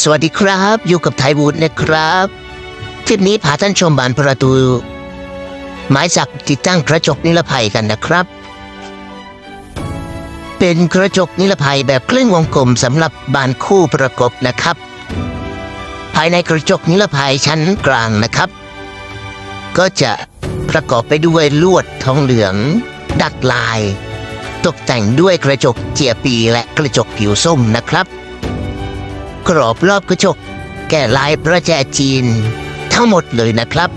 สวัสดีครับ อยู่กับไทยวูดนะครับ คลิปนี้พาท่านชมบานประตูไม้สักติดตั้งกระจกนิรภัยกันนะครับ เป็นกระจกนิรภัยแบบครึ่งวงกลมสำหรับบานคู่ประกบนะครับ ภายในกระจกนิรภัยชั้นกลางนะครับ ก็จะประกอบไปด้วยลวดทองเหลือง ดัดลาย ตกแต่งด้วยกระจกเจียปีและกระจกผิวส้มนะครับ กรอบรอบกระจก แก่ลายประแจจีน ทั้งหมดเลยนะครับ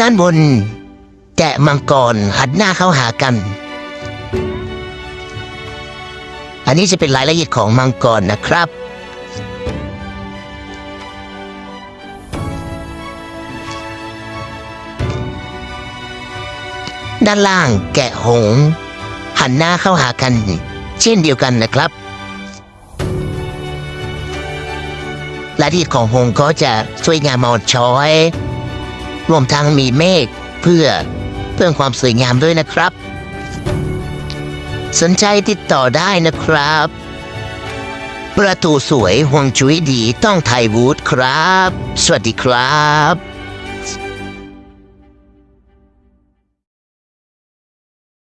ด้านบน แกะมังกรหันหน้าเข้าหากัน อันนี้จะเป็นรายละเอียดของมังกรนะครับ ด้านล่างแกะหง หันหน้าเข้าหากัน เช่นเดียวกันนะครับรายละเอียดของหงก็จะสวยงามอ่อนช้อย รวมทั้งมีเมฆเพื่อเพิ่มความสวยงามด้วยนะครับ สนใจติดต่อได้นะครับ ประตูสวยห่วงจุ้ยดีต้องไทยวูดครับ สวัสดีครับ